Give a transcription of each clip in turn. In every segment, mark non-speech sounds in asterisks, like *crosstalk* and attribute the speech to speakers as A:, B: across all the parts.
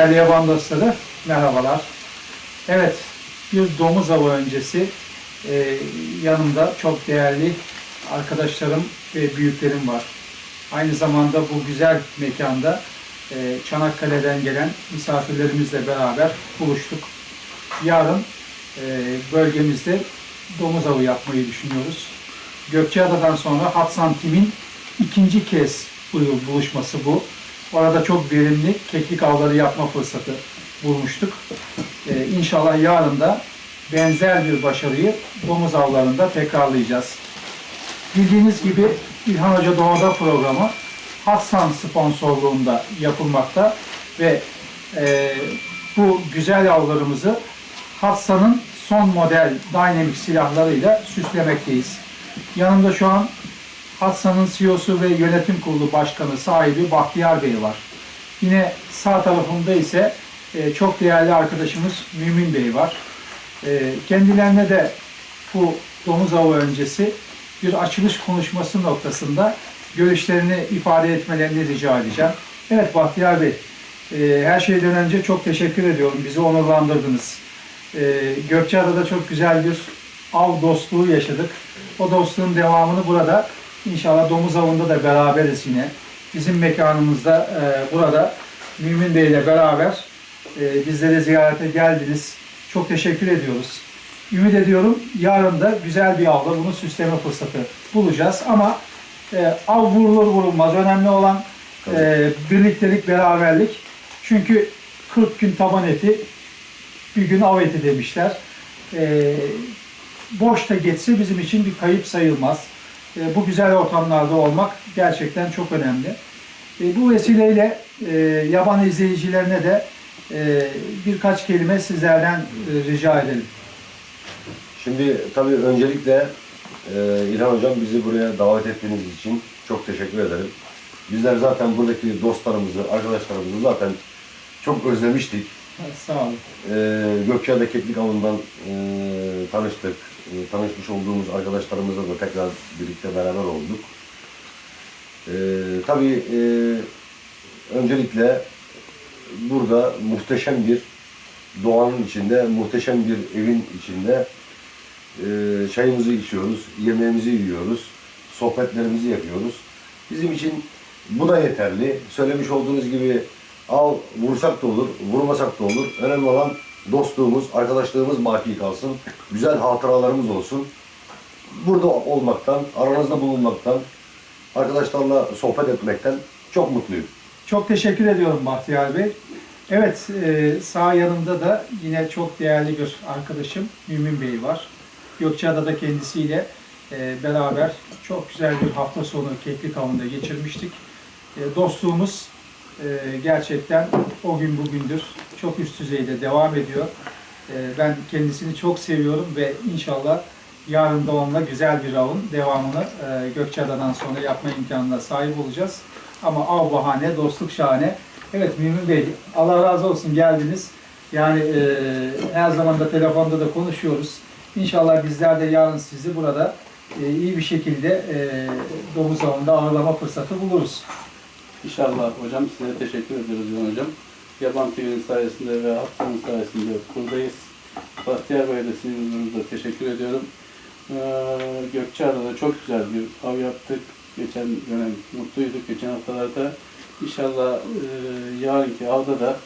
A: Değerli yaban dostları, merhabalar. Evet, bir domuz avı öncesi e, yanımda çok değerli arkadaşlarım ve büyüklerim var. Aynı zamanda bu güzel mekanda e, Çanakkale'den gelen misafirlerimizle beraber buluştuk. Yarın e, bölgemizde domuz avı yapmayı düşünüyoruz. Gökçeada'dan sonra Hatsan Tim'in ikinci kez bu buluşması bu. Orada çok verimli keklik avları yapma fırsatı bulmuştuk. Ee, inşallah yarın da benzer bir başarıyı domuz avlarında tekrarlayacağız. Bildiğiniz gibi İlhan Hoca Doğada programı Hatsan sponsorluğunda yapılmakta ve e, bu güzel avlarımızı Hatsan'ın son model Dynamic silahlarıyla süslemekteyiz. Yanımda şu an Hatsan'ın CEO'su ve yönetim kurulu başkanı sahibi Bahtiyar Bey var. Yine sağ tarafımda ise e, çok değerli arkadaşımız Mümin Bey var. E, kendilerine de bu domuz avı öncesi bir açılış konuşması noktasında görüşlerini ifade etmelerini rica edeceğim. Evet Bahtiyar Bey, e, her şeyden önce çok teşekkür ediyorum. Bizi onurlandırdınız. E, Gökçeada'da çok güzel bir av dostluğu yaşadık. O dostluğun devamını burada inşallah domuz avında da beraberiz yine. Bizim mekanımızda e, burada Mümin Bey ile beraber e, bizleri ziyarete geldiniz. Çok teşekkür ediyoruz. Ümit ediyorum yarın da güzel bir avla bunu süsleme fırsatı bulacağız. Ama e, av vurulur vurulmaz. Önemli olan e, birliktelik, beraberlik. Çünkü 40 gün taban eti, bir gün av eti demişler. E, boş da geçse bizim için bir kayıp sayılmaz. E, bu güzel ortamlarda olmak gerçekten çok önemli. E, bu vesileyle e, yaban izleyicilerine de e, birkaç kelime sizlerden e, rica edelim.
B: Şimdi tabii öncelikle e, İlhan Hocam bizi buraya davet ettiğiniz için çok teşekkür ederim. Bizler zaten buradaki dostlarımızı, arkadaşlarımızı zaten çok özlemiştik.
A: Evet, Sağ olun.
B: E, Gökçeada Keklik Avı'ndan e, tanıştık. E, tanışmış olduğumuz arkadaşlarımızla da tekrar birlikte beraber olduk. E, tabii e, öncelikle burada muhteşem bir doğanın içinde, muhteşem bir evin içinde e, çayımızı içiyoruz, yemeğimizi yiyoruz, sohbetlerimizi yapıyoruz. Bizim için bu da yeterli. Söylemiş olduğunuz gibi al vursak da olur, vurmasak da olur. Önemli olan dostluğumuz, arkadaşlığımız baki kalsın. Güzel hatıralarımız olsun. Burada olmaktan, aranızda bulunmaktan, arkadaşlarla sohbet etmekten çok mutluyum.
A: Çok teşekkür ediyorum Bahtiyar Bey. Evet, e, sağ yanımda da yine çok değerli bir arkadaşım Mümin Bey var. Gökçeada'da kendisiyle e, beraber çok güzel bir hafta sonu Keklik Avı'nda geçirmiştik. E, dostluğumuz gerçekten o gün bugündür çok üst düzeyde devam ediyor. E, ben kendisini çok seviyorum ve inşallah yarın da onunla güzel bir avın devamını e, Gökçeada'dan sonra yapma imkanına sahip olacağız. Ama av bahane, dostluk şahane. Evet Mümin Bey, Allah razı olsun geldiniz. Yani e, her zaman da telefonda da konuşuyoruz. İnşallah bizler de yarın sizi burada e, iyi bir şekilde domuz avında ağırlama fırsatı buluruz.
C: İnşallah hocam size teşekkür ediyoruz hocam. Yaban TV'nin sayesinde ve Haftanın sayesinde buradayız. Bahtiyar Bey'e de sizin huzurunuzda teşekkür ediyorum. Ee, Gökçeada'da çok güzel bir av yaptık. Geçen dönem mutluyduk geçen haftalarda. İnşallah e, yarınki avda da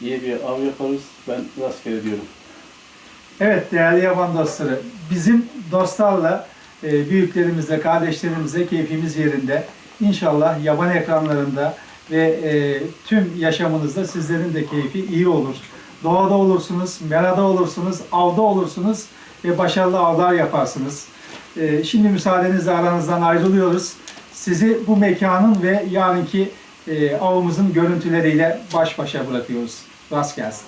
C: iyi bir av yaparız. Ben rastgele diyorum.
A: Evet değerli yaban dostları, bizim dostlarla, e, büyüklerimizle, kardeşlerimizle keyfimiz yerinde. İnşallah yaban ekranlarında ve e, tüm yaşamınızda sizlerin de keyfi iyi olur. Doğada olursunuz, merada olursunuz, avda olursunuz ve başarılı avlar yaparsınız. E, şimdi müsaadenizle aranızdan ayrılıyoruz. Sizi bu mekanın ve yarınki e, avımızın görüntüleriyle baş başa bırakıyoruz. Rast gelsin.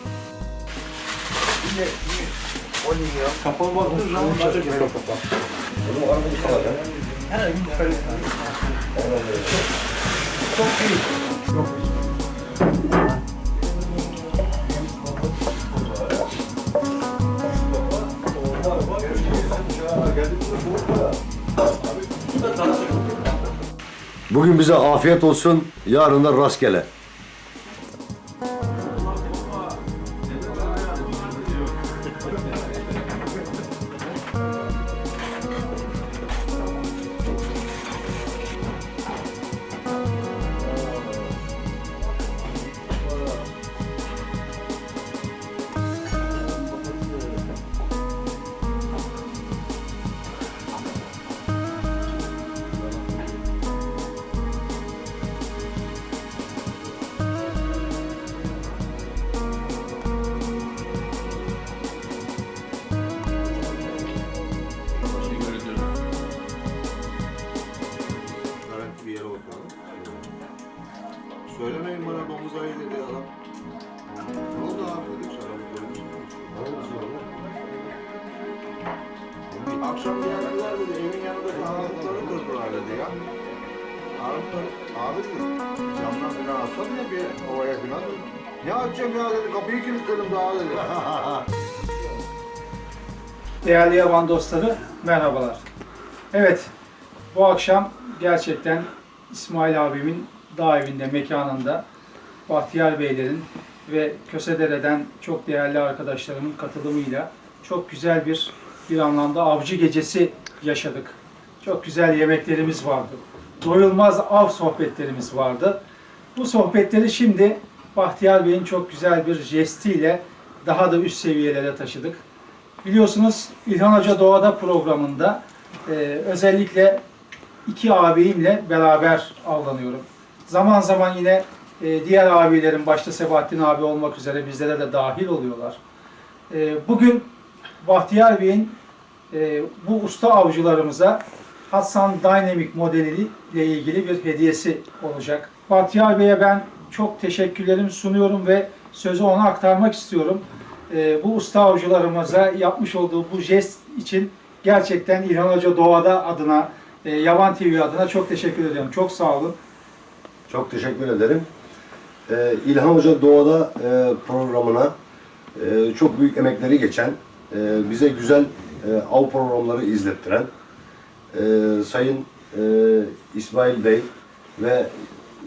C: Kapalı baktığınız zaman daha çok kapalı.
B: Bugün bize afiyet olsun, yarın da rastgele.
D: Açacağım ya dedi kapıyı kilitledim daha dedi. *laughs*
A: Değerli yaban dostları, merhabalar. Evet, bu akşam gerçekten İsmail abimin dağ evinde, mekanında Bahtiyar Beylerin ve Kösedere'den çok değerli arkadaşlarımın katılımıyla çok güzel bir bir anlamda avcı gecesi yaşadık. Çok güzel yemeklerimiz vardı. Doyulmaz av sohbetlerimiz vardı. Bu sohbetleri şimdi Bahtiyar Bey'in çok güzel bir jestiyle daha da üst seviyelere taşıdık. Biliyorsunuz İlhan Hoca Doğada programında e, özellikle iki ağabeyimle beraber avlanıyorum. Zaman zaman yine e, diğer abilerin başta Sebahattin abi olmak üzere bizlere de dahil oluyorlar. E, bugün Bahtiyar Bey'in e, bu usta avcılarımıza Hatsan Dynamic modeli ile ilgili bir hediyesi olacak. Bahtiyar Bey'e ben çok teşekkürlerimi sunuyorum ve sözü ona aktarmak istiyorum. E, bu usta avcılarımıza yapmış olduğu bu jest için gerçekten İlhan Hoca Doğada adına, e, TV adına çok teşekkür ediyorum. Çok sağ olun.
B: Çok teşekkür ederim. Ee, İlhan Hoca Doğada e, programına e, çok büyük emekleri geçen, e, bize güzel e, av programları izlettiren e, Sayın e, İsmail Bey ve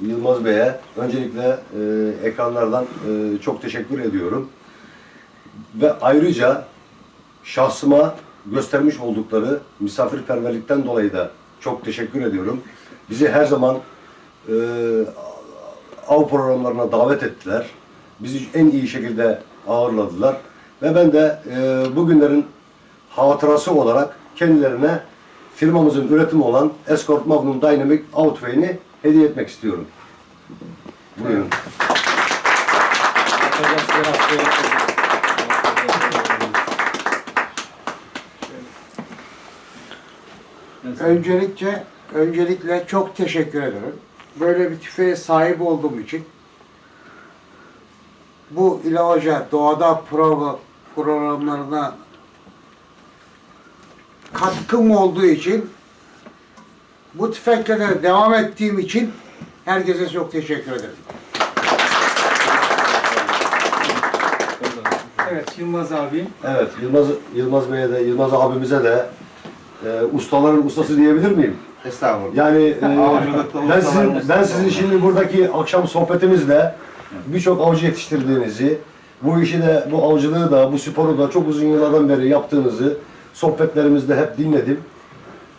B: Yılmaz Bey'e öncelikle e, ekranlardan e, çok teşekkür ediyorum. Ve ayrıca şahsıma göstermiş oldukları misafirperverlikten dolayı da çok teşekkür ediyorum. Bizi her zaman e, av programlarına davet ettiler. Bizi en iyi şekilde ağırladılar. Ve ben de e, bugünlerin hatırası olarak kendilerine firmamızın üretimi olan Escort Magnum Dynamic tüfeğini hediye etmek istiyorum. Buyurun.
D: Öncelikle, öncelikle çok teşekkür ederim. Böyle bir tüfeğe sahip olduğum için bu İla Hoca doğada prova programlarına katkım olduğu için bu tüfekle de devam ettiğim için herkese çok teşekkür ederim.
A: Evet Yılmaz abim.
B: Evet, Yılmaz, Yılmaz Bey'e de, Yılmaz abimize de e, ustaların ustası diyebilir miyim?
D: Estağfurullah.
B: Yani e, ben sizin, ben sizin şimdi buradaki akşam sohbetimizle birçok avcı yetiştirdiğinizi, bu işi de, bu avcılığı da, bu sporu da çok uzun yıllardan beri yaptığınızı sohbetlerimizde hep dinledim.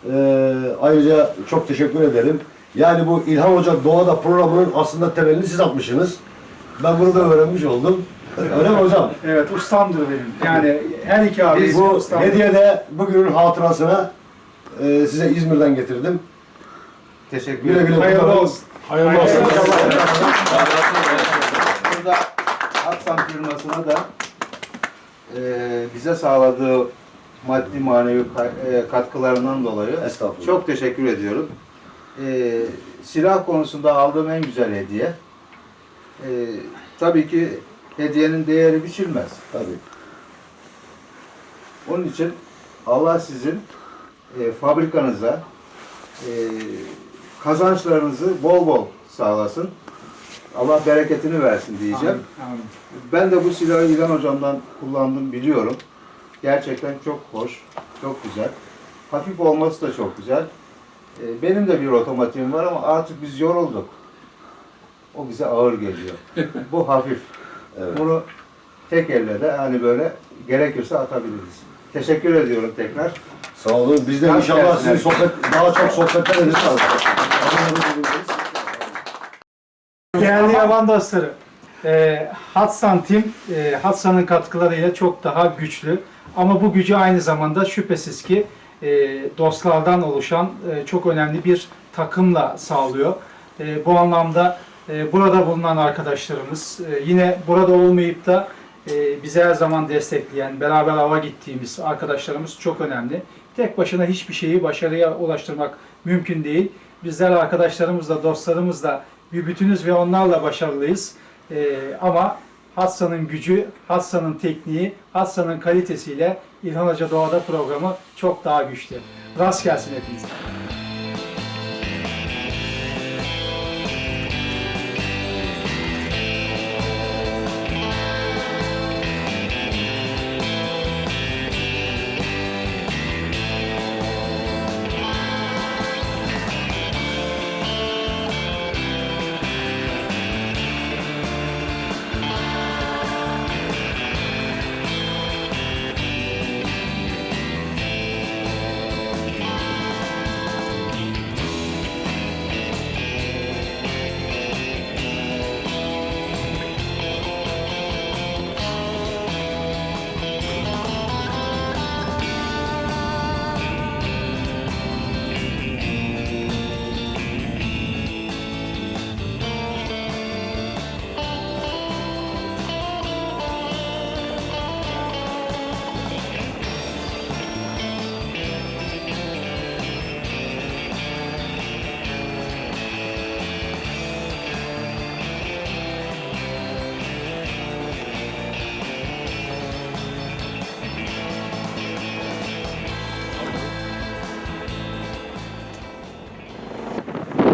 B: E, ayrıca çok teşekkür ederim. Yani bu İlhan Hoca Doğada programının aslında temelini siz atmışsınız. Ben bunu da öğrenmiş oldum. Öyle mi hocam? *laughs*
A: Evet ustamdır benim. Yani her iki abi
B: Biz bu
A: ustamdır.
B: hediye de bugünün hatırasına e, size İzmir'den getirdim.
D: Teşekkür
B: Güle güle
A: Hayırlı
B: kullanın.
A: olsun.
B: Hayırlı olsun.
E: Burada Aksan firmasına da e, bize sağladığı maddi manevi e, katkılarından dolayı
B: Estağfurullah.
E: çok teşekkür ediyorum. E, silah konusunda aldığım en güzel hediye. E, tabii ki hediyenin değeri biçilmez.
B: Tabii.
E: Onun için Allah sizin e, fabrikanıza e, kazançlarınızı bol bol sağlasın. Allah bereketini versin diyeceğim.
A: Amin, amin.
E: Ben de bu silahı İlhan hocamdan kullandım biliyorum. Gerçekten çok hoş, çok güzel. Hafif olması da çok güzel. Ee, Benim de bir otomatiğim var ama artık biz yorulduk. O bize ağır geliyor. bu hafif.
B: Evet.
E: Bunu tek elle de hani böyle gerekirse atabiliriz. Teşekkür ediyorum tekrar.
B: Sağ olun. Biz de
E: Hoş
B: inşallah sizin sohbet, daha çok sohbetler ederiz.
A: Değerli yaban dostları, e, Hatsan Team, e, Hatsan'ın katkılarıyla çok daha güçlü. Ama bu gücü aynı zamanda şüphesiz ki e, dostlardan oluşan e, çok önemli bir takımla sağlıyor. E, bu anlamda e, burada bulunan arkadaşlarımız, e, yine burada olmayıp da e, bizi her zaman destekleyen, beraber ava gittiğimiz arkadaşlarımız çok önemli. Tek başına hiçbir şeyi başarıya ulaştırmak mümkün değil. Bizler arkadaşlarımızla, dostlarımızla bir bütünüz ve onlarla başarılıyız. Ee, ama Hassa'nın gücü, Hassa'nın tekniği, Hassa'nın kalitesiyle İlhan Hoca Doğada programı çok daha güçlü. Rast gelsin hepinize.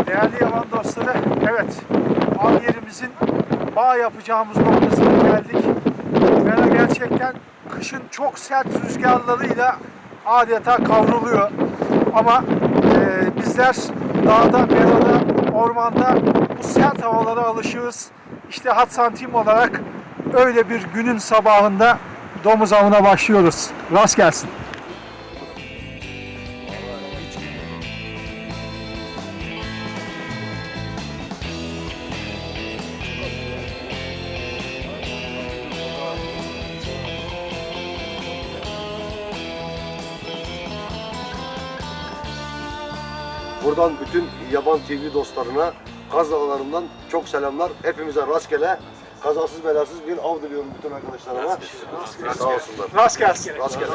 A: Değerli yaban dostları, evet av yerimizin bağ yapacağımız noktasına geldik. Mera gerçekten kışın çok sert rüzgarlarıyla adeta kavruluyor. Ama e, bizler dağda, merada, ormanda bu sert havalara alışığız. İşte hat santim olarak öyle bir günün sabahında domuz avına başlıyoruz. Rast gelsin.
B: Buradan bütün yaban TV dostlarına, kaz dağlarından çok selamlar. Hepimize rastgele, kazasız belasız bir av diliyorum bütün arkadaşlarıma. Sağ olsunlar.
A: Rast gelsin.
B: Rastgele.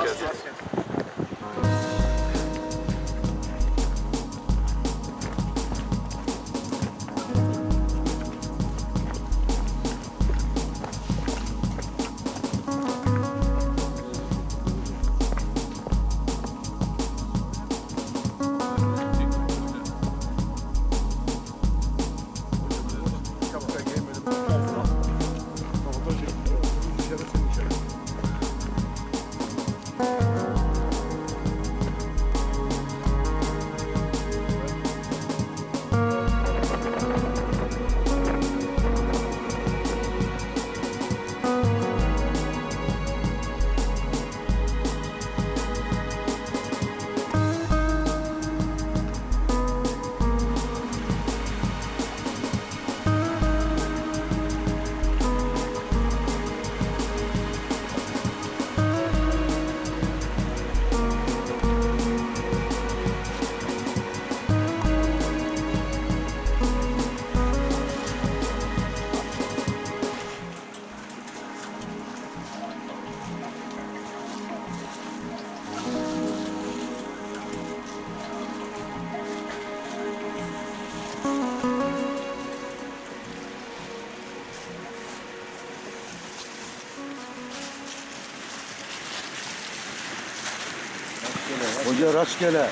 F: Hoca rastgele.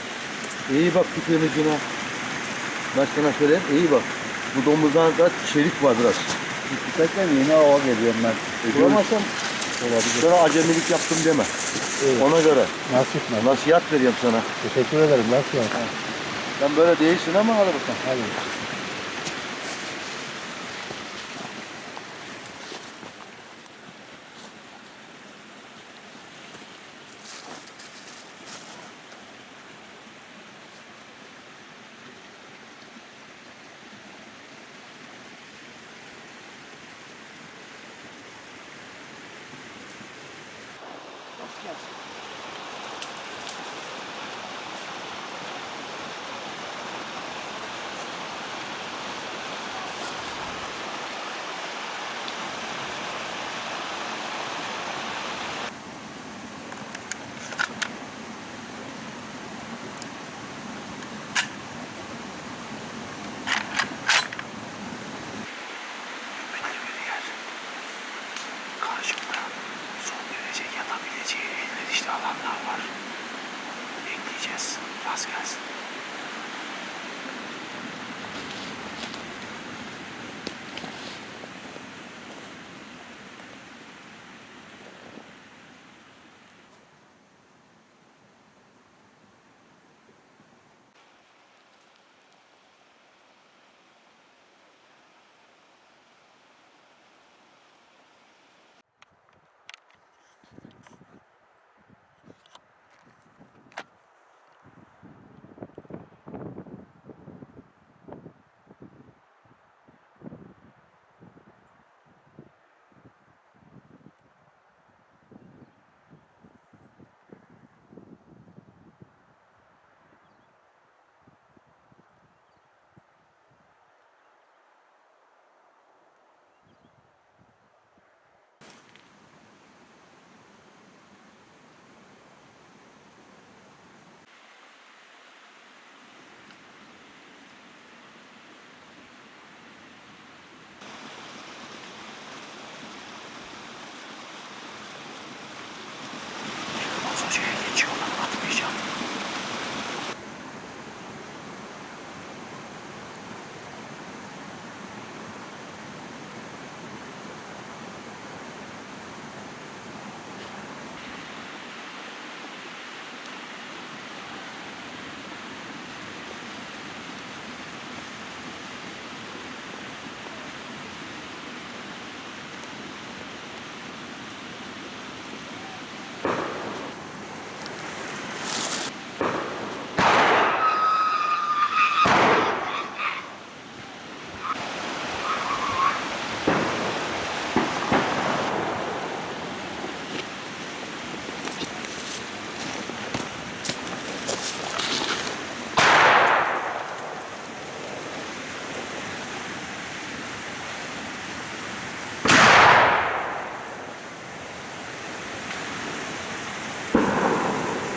F: İyi bak tüpün ucuna. Ben sana söyleyeyim iyi bak. Bu domuzlarda çelik var biraz. Tüpekten yeni hava geliyorum ben. Bulamazsam sana acemilik yaptım deme. Ona göre.
E: Nasip
F: Nasihat veriyorum sana.
E: Teşekkür ederim. Nasıl
F: Sen böyle değilsin ama hadi bakalım.
E: Hadi.
A: Rast gelsin.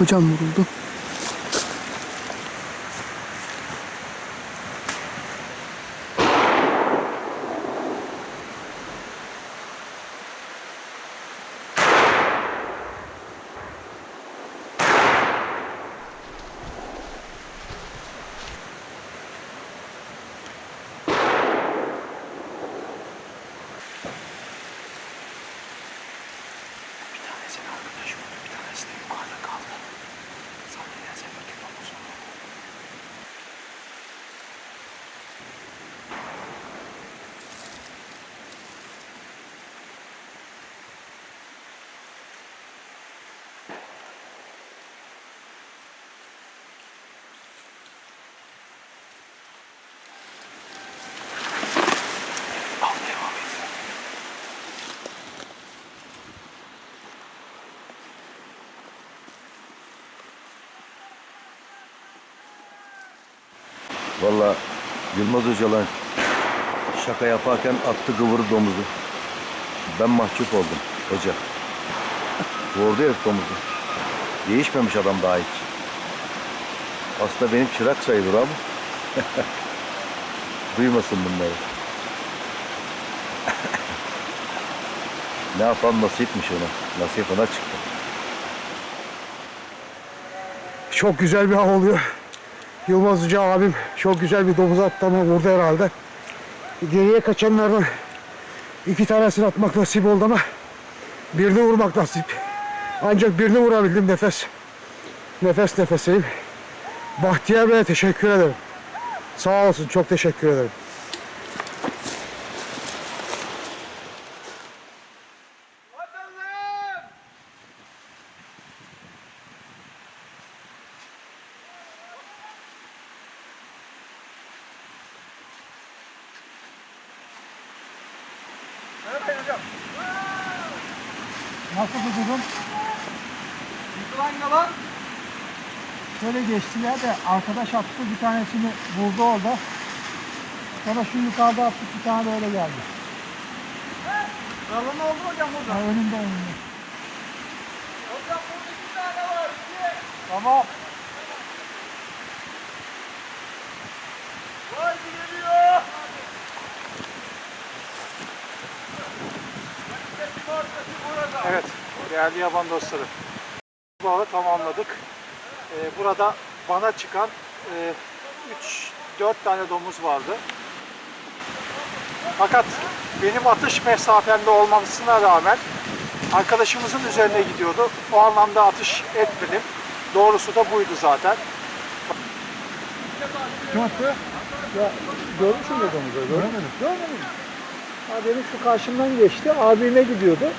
A: Hocam vuruldu.
B: Valla Yılmaz Öcalan şaka yaparken attı kıvırı domuzu. Ben mahcup oldum hoca. Vurdu herif domuzu. Değişmemiş adam daha hiç. Aslında benim çırak sayılır ama. *laughs* Duymasın bunları. ne yapan nasipmiş ona. Nasip ona çıktı.
G: Çok güzel bir av oluyor. Yılmaz Hoca abim çok güzel bir domuz attı ama vurdu herhalde. Geriye kaçanlardan iki tanesini atmak nasip oldu ama birini vurmak nasip. Ancak birini vurabildim nefes. Nefes nefeseyim. Bahtiyar Bey'e teşekkür ederim. Sağ olsun çok teşekkür ederim.
A: Nasıl bir durum? Şöyle geçtiler de arkadaş attı bir tanesini vurdu orada. Sonra şu yukarıda attık bir tane de öyle geldi.
H: Kralın oldu hocam burada.
A: Ha, önünde önünde.
H: Hocam burada iki tane var. iki.
A: Tamam. Evet, değerli yaban dostları. Bağı tamamladık. Ee, burada bana çıkan 3-4 tane domuz vardı. Fakat benim atış mesafemde olmamasına rağmen arkadaşımızın üzerine gidiyordu. O anlamda atış etmedim. Doğrusu da buydu zaten. Kim attı? Ya görmüş müydün domuzu? Görmedim. Görmedim. Benim şu karşımdan geçti. Abime gidiyordu.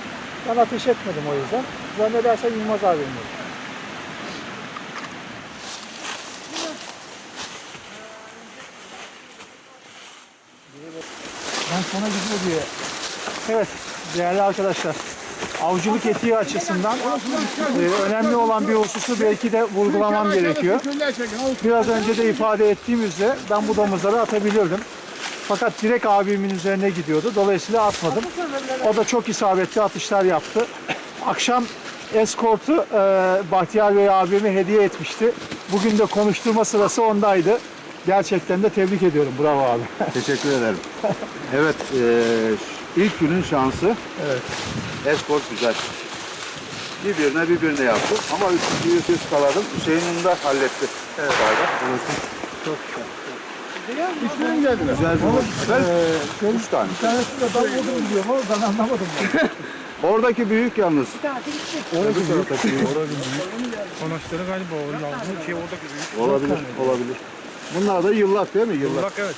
A: Ben ateş etmedim o yüzden. Zannedersem Yılmaz abim. Ben sana gidiyor diye. Evet değerli arkadaşlar. Avcılık etiği açısından e, önemli olan bir hususu belki de vurgulamam gerekiyor. Biraz önce de ifade ettiğim üzere ben bu domuzları atabilirdim. Fakat direkt abimin üzerine gidiyordu. Dolayısıyla atmadım. O da çok isabetli atışlar yaptı. Akşam eskortu e, Bahtiyar Bey abime hediye etmişti. Bugün de konuşturma sırası ondaydı. Gerçekten de tebrik ediyorum. Bravo abi. *laughs*
E: Teşekkür ederim. Evet, eee, ilk günün şansı.
A: Evet.
E: Eskort güzel. Birbirine birbirine yaptı ama üçüncüyü siz skaladım. Hüseyin'in de halletti. Evet. Çok güzel. Üçünün geldiler. Güzel bir Üç tane.
A: Bir tanesi de ben vurdum diyorum ama ben anlamadım. *laughs*
E: Oradaki büyük yalnız.
I: Konuşları galiba o yavru şey oradaki büyük.
E: Olabilir, olabilir. Bunlar da yıllak değil mi? Yıllak.
I: Bak evet.